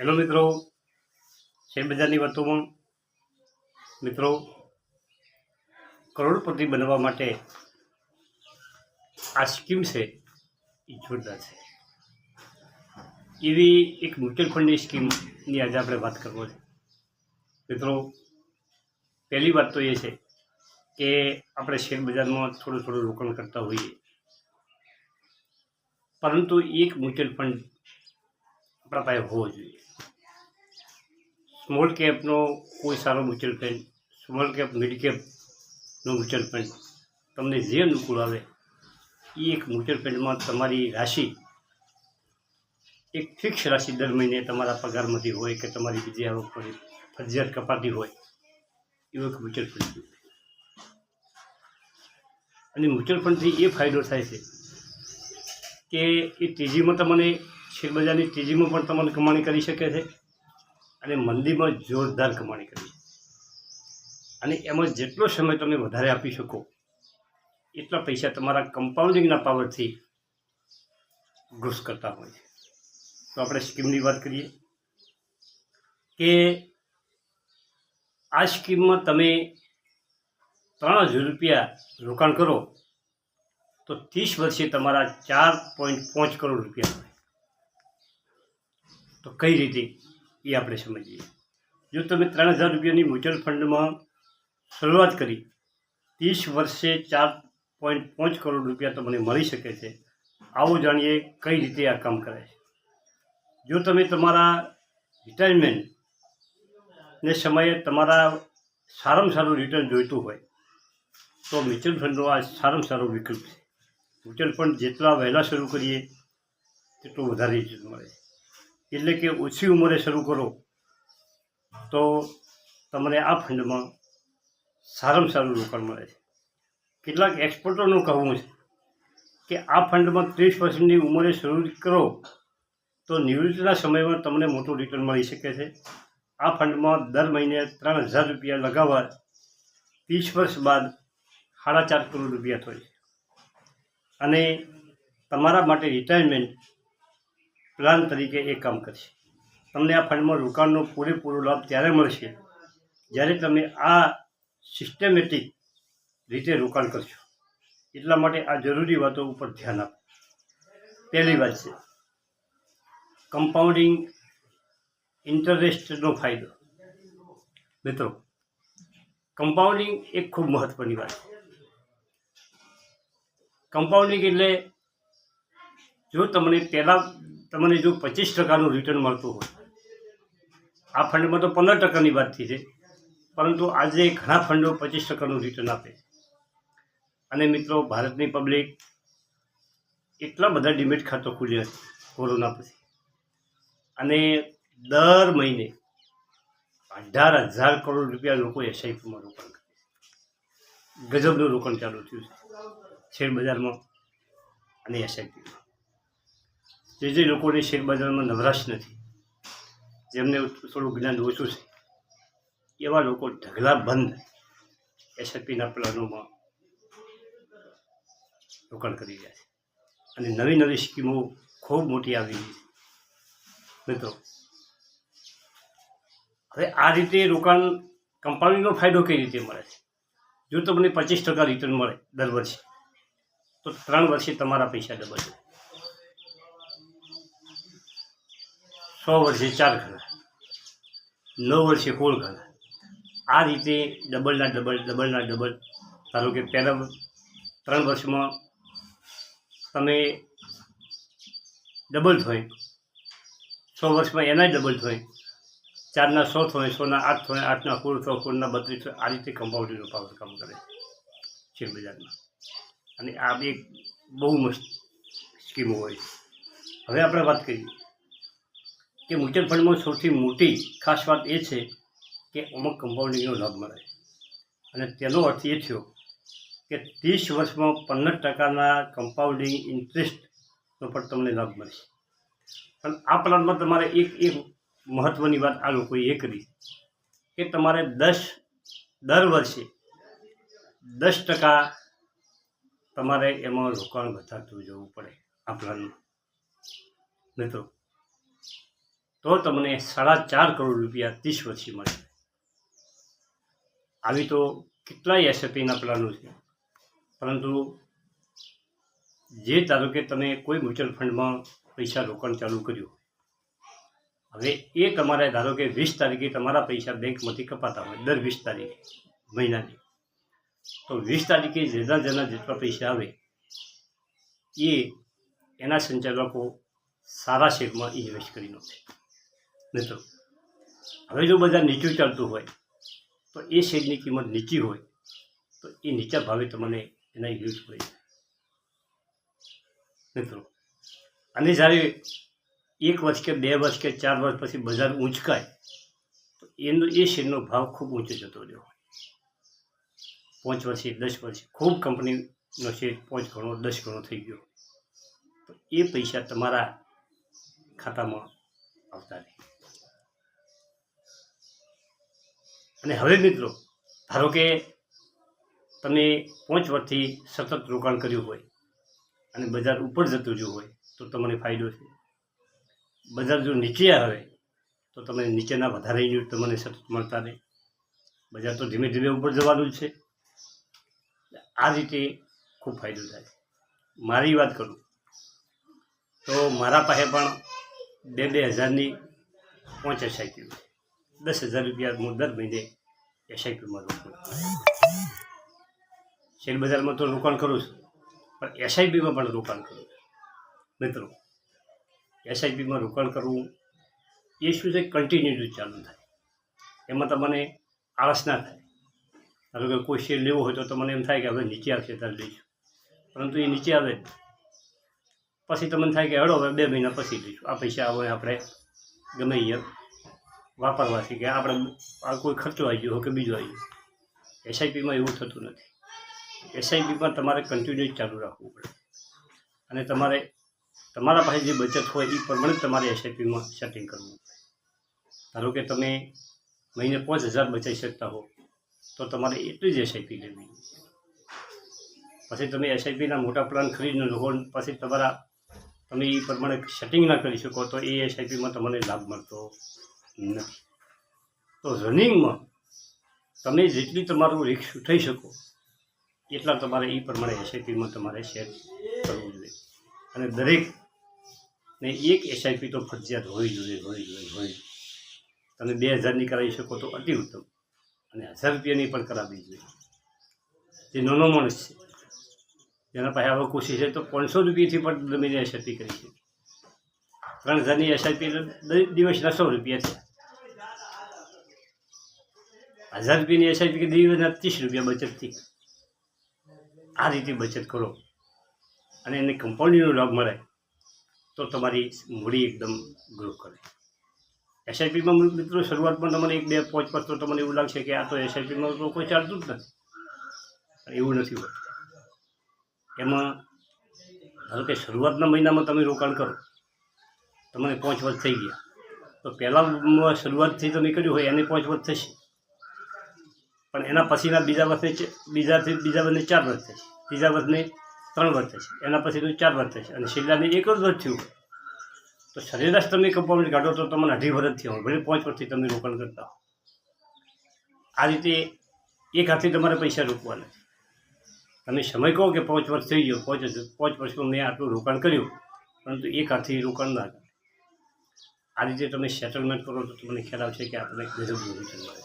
Hello મિત્રો શેરબજારની વાતોમાં મિત્રો, કરોડપતિ બનવા માટે આ સ્કીમ છે, એ જોરદાર છે. એવી એક મ્યુચ્યુઅલ ફંડની સ્કીમની આજે આપણે વાત કરવો છે. મિત્રો, પહેલી વાત તો એ છે કે આપણે શેરબજારમાં થોડું થોડું રોકાણ કરતા હોઈએ. પરંતુ એક મ્યુચ્યુઅલ ફંડ આપણા પાસે હોવો જોઈએ. સ્મોલ કેપનો કોઈ સારો mutual fund, small cap, mid કેપનો mutual fund તમને જે અનુકૂળ આવે એ એક મ્યુચ્યુઅલ ફંડમાં તમારી રાશિ, એક ફિક્સ રાશિ દર મહિને તમારા પગારમાંથી હોય કે તમારી બીજી આવક પર ફરજિયાત કપાતી હોય એવું એક મ્યુચ્યુઅલ ફંડ અને મ્યુચ્યુઅલ ફંડથી એ ફાયદો થાય છે કે એ તેજીમાં તમને, શેરબજારની તેજીમાં પણ તમને કમાણી કરી શકે છે. અને મંદીમાં જોરદાર કમાણી કરી અને એમાં જેટલો સમય તમે વધારે આપી શકો, એટલા પૈસા તમારા કમ્પાઉન્ડિંગના પાવરથી ગ્રોસ કરતા હોય છે. તો આપણે સ્કીમની વાત કરીએ કે આ સ્કીમમાં તમે ત્રણ હજાર રૂપિયા રોકાણ કરો, તો ત્રીસ વર્ષે તમારા ચાર પોઈન્ટ પાંચ કરોડ રૂપિયા તો કઈ રીતે? એ આપણે સમજીએ. જો તમે ત્રણ હજાર રૂપિયાની મ્યુચ્યુઅલ ફંડમાં શરૂઆત કરી, ત્રીસ વર્ષે ચાર પોઈન્ટ પાંચ કરોડ રૂપિયા તમને મળી શકે છે, આવો જાણીએ કઈ રીતે આ કામ કરે છે. જો તમે તમારા રિટાયરમેન્ટ ને સમયે તમારા સારામાં સારું રિટર્ન જોઈતું હોય, તો મ્યુચ્યુઅલ ફંડનો આ સારામાં સારો વિકલ્પ છે. મ્યુચ્યુઅલ ફંડ જેટલા વહેલા શરૂ કરીએ, તેટલું વધારે રિટર્ન મળે એટલે કે ઓછી ઉંમરે શરૂ કરો, તો તમને આ ફંડમાં સારામાં સારું રોકાણ મળે છે. કેટલાક એક્સપર્ટોનું કહેવું છે કે આ ફંડમાં ત્રીસ વર્ષની ઉંમરે શરૂ કરો, તો નિવૃત્તિના સમયમાં તમને મોટું રિટર્ન મળી શકે છે. આ ફંડમાં દર મહિને ત્રણ હજાર રૂપિયા લગાવવા, ત્રીસ વર્ષ બાદ સાડા ચાર કરોડ રૂપિયા થાય છે. અને તમારા માટે રિટાયરમેન્ટ પ્લાન તરીકે એ કામ કરશે. તમને આ ફંડમાં રોકાણનો પૂરેપૂરો લાભ ત્યારે મળશે જ્યારે તમે આ સિસ્ટમેટિક રીતે રોકાણ કરશો. એટલા માટે આ જરૂરી વાતો ઉપર ધ્યાન આપો. પહેલી વાત છે કમ્પાઉન્ડિંગ ઇન્ટરેસ્ટનો ફાયદો. મિત્રો કમ્પાઉન્ડિંગ એક ખૂબ મહત્ત્વની વાત છે. કમ્પાઉન્ડિંગ એટલે જો તમને પહેલાં તમને જો પચીસ ટકાનું રિટર્ન મળતું હોય. આ ફંડમાં તો પંદર ટકાની વાત થઈ છે. પરંતુ આજે ઘણા ફંડો પચીસ ટકાનું રિટર્ન આપે અને મિત્રો, ભારતની પબ્લિક એટલા બધા ડિમેટ ખાતો ખુલ્યા છે કોરોના પછી. અને દર મહિને અઢાર હજાર કરોડ રૂપિયા લોકો એસઆઈપીમાં રોકાણ કરે ગજબનું રોકાણ ચાલુ થયું છે. શેરબજારમાં અને એસઆઈપીમાં જે જે લોકોને શેરબજારમાં નવરાશ નથી, જેમને થોડું જ્ઞાન ઓછું છે, એવા લોકો ઢગલા બંધ એસઆઈપીના પ્લાનોમાં રોકાણ કરી રહ્યા છે. અને નવી નવી સ્કીમો ખૂબ મોટી આવી રહી છે. મિત્રો, હવે આ રીતે રોકાણ કંપનીનો ફાયદો કઈ રીતે મળે છે? જો તમને પચીસ ટકા રિટર્ન મળે દર વર્ષે, તો ત્રણ વર્ષે તમારા પૈસા ડબલ છે સો વર્ષે ચાર ખાના નવ વર્ષે કોળ ખાના આ રીતે ડબલના ડબલ ડબલના ડબલ ધારો કે પહેલાં ત્રણ વર્ષમાં તમે ડબલ થાય સો વર્ષમાં એનાય ડબલ થાય ચારના સો થાય સોના આઠ થાય આઠના સોળ સો સોળના બત્રીસ થાય. આ રીતે કમ્પાઉન્ડિંગનો પાવર કામ કરે શેરબજારમાં અને આ બી બહુ મસ્ત સ્કીમો હોય. હવે આપણે વાત કરીએ. કે મ્યુચ્યુઅલ ફંડમાં સૌથી મોટી ખાસ વાત એ છે કે અમુક કમ્પાઉન્ડિંગનો લાભ મળે. અને તેનો અર્થ એ થયો કે ત્રીસ વર્ષમાં પંદર ટકાના કમ્પાઉન્ડિંગ ઇન્ટરેસ્ટનો પણ તમને લાભ મળશે. પણ આ પ્લાનમાં તમારે એક એક મહત્ત્વની વાત આ લોકોએ એ કરી કે તમારે દસ, દર વર્ષે દસ ટકા તમારે એમાં રોકાણ વધારતું જવું પડે આ પ્લાનમાં. મિત્રો તો તમને સાડા ચાર કરોડ રૂપિયા ત્રીસ વર્ષથી મળે. આવી તો કેટલાય એસએપીના પ્લાનો છે. પરંતુ જે ધારો કે તમે કોઈ મ્યુચ્યુઅલ ફંડમાં પૈસા રોકાણ ચાલુ કર્યું હવે એ તમારે ધારો કે વીસ તારીખે તમારા પૈસા બેંકમાંથી કપાતા હોય, દર વીસ તારીખે, મહિનાની, તો વીસ તારીખે જેના જેના જેટલા પૈસા આવે, એ એના સંચાલકો સારા શેરમાં ઇન્વેસ્ટ કરી નાખે મિત્રો. હવે જો બધા નીચું ચાલતું હોય, તો એ શેરની કિંમત નીચી હોય, તો એ નીચા ભાવે તમને એના યુઝ હોય મિત્રો, અને જ્યારે એક વર્ષ કે બે વર્ષ કે ચાર વર્ષ પછી બજાર ઊંચકાય, તો એનો, એ શેરનો ભાવ ખૂબ ઊંચો જતો રહ્યો હોય. પાંચ વર્ષે, દસ વર્ષે, ખૂબ કંપનીનો શેર પાંચ ગણો, દસ ગણો થઈ ગયો. તો એ પૈસા તમારા ખાતામાં આવતા રહે. અને હવે મિત્રો, ધારો કે તમે પાંચ વર્ષથી સતત રોકાણ કર્યું હોય અને બજાર ઉપર જતું જો હોય, તો તમને ફાયદો છે. બજાર જો નીચે આવે, તો તમને નીચેના વધારે યુનિટ તમને સતત મળતા રહે. બજાર તો ધીમે ધીમે ઉપર જવાનું જ છે. આ રીતે ખૂબ ફાયદો થાય. મારી વાત કરું, તો મારા પાસે પણ બે બે હજારની પાંચ છે દસ હજાર રૂપિયા હું દર મહિને એસઆઈપીમાં રોકું શેરબજારમાં તો રોકાણ કરું છું, પણ એસઆઈપીમાં પણ રોકાણ કરું છું. મિત્રો એસઆઈપીમાં રોકાણ કરવું, એ શું છે? કન્ટિન્યુટી ચાલુ થાય. એમાં તમને આળસ ના થાય. ધારો કે કોઈ શેર લેવો હોય તો તમને એમ થાય કે હવે નીચે આવશે ત્યારે લઈશું. પરંતુ એ નીચે આવે. પછી તમને થાય કે હળો, હવે બે મહિના પછી લઈશું. આ પૈસા હવે આપણે ગમે અહીંયા વાપરવાથી કે આપણે આ કોઈ ખર્ચો આવી ગયો કે બીજો આવી ગયો. એસઆઈપીમાં એવું થતું નથી. એસઆઈપીમાં તમારે કન્ટિન્યુ ચાલુ રાખવું પડે. અને તમારે, તમારા પાસે જે બચત હોય એ પ્રમાણે તમારે એસઆઈપીમાં સેટિંગ કરવું પડે. ધારો કે તમે મહિને પાંચ હજાર બચાવી શકતા હો, તો તમારે એટલી જ એસઆઈપી લેવી. પછી તમે એસઆઈપીના મોટા પ્લાન ખરીદને લો, પછી તમારા, તમે એ પ્રમાણે સેટિંગ ના કરી શકો તો એ એસઆઈપીમાં તમને લાભ મળતો. નથી. તો રનિંગમાં તમે જેટલી તમારું રિસ્ક થઈ શકો, એટલા તમારે એ પ્રમાણે એસઆઈપીમાં તમારે સેટ કરવું જોઈએ. અને દરેકને એક એસઆઈપી તો ફરજિયાત હોવી જોઈએ હોવી જોઈએ, હોવી તમે બે હજારની કરાવી શકો તો અતિ ઉત્તમ. અને હજાર રૂપિયાની પણ કરાવવી જોઈએ. જે નાનો માણસ છે, જેના પાસે આવા કોશિશ છે, તો પાંચસો રૂપિયાથી પણ તમે એસઆઈપી કરી છે ત્રણ હજારની એસઆઈપી દિવસના સો રૂપિયા છે. હજાર રૂપિયાની એસઆઈપી કે ત્રીસ રૂપિયા બચતથી આ રીતે બચત કરો. અને એને કમ્પાઉન્ડિંગનો લાભ મળે તો તમારી મૂડી એકદમ ગ્રો કરે. એસઆઈપીમાં મિત્રો શરૂઆતમાં તમને એક બે પાંચ વર્ષ તો તમને એવું લાગશે કે આ તો એસઆઈપીમાં તો કોઈ ચાલતું જ નથી. એવું નથી હોતું. એમાં ધારો કે શરૂઆતના મહિનામાં તમે રોકાણ કરો. તમને પાંચ વર્ષ થઈ ગયા. તો પહેલાં શરૂઆતથી તમે કર્યું હોય, એને પાંચ વર્ષ થશે. પણ એના પછીના બીજા વર્ષે બીજાથી, બીજા વર્ષને ચાર વર્ષ થશે. ત્રીજા વર્ષને ત્રણ વર્ષ થશે. એના પછીનું ચાર વર્ષ થશે. અને છેલ્લાને એક જ વર્ષ થયું. તો સરેરાશ તમે કમ્પાઉન્ડ કાઢો તો તમને અઢી વર્ષ થયો ભલે પાંચ વર્ષથી તમે રોકાણ કરતા હો. આ રીતે એક હાથથી તમારે પૈસા રોકવાના તમે સમય કહો કે પાંચ વર્ષ થઈ ગયો, પાંચ પાંચ વર્ષમાં મેં આટલું રોકાણ કર્યું, પરંતુ એક હાથથી રોકાણ ના આ રીતે તમે સેટલમેન્ટ કરો તો તમને ખ્યાલ આવશે કે આપણે રિટર્ન મળે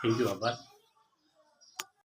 થેન્ક યુ આભાર.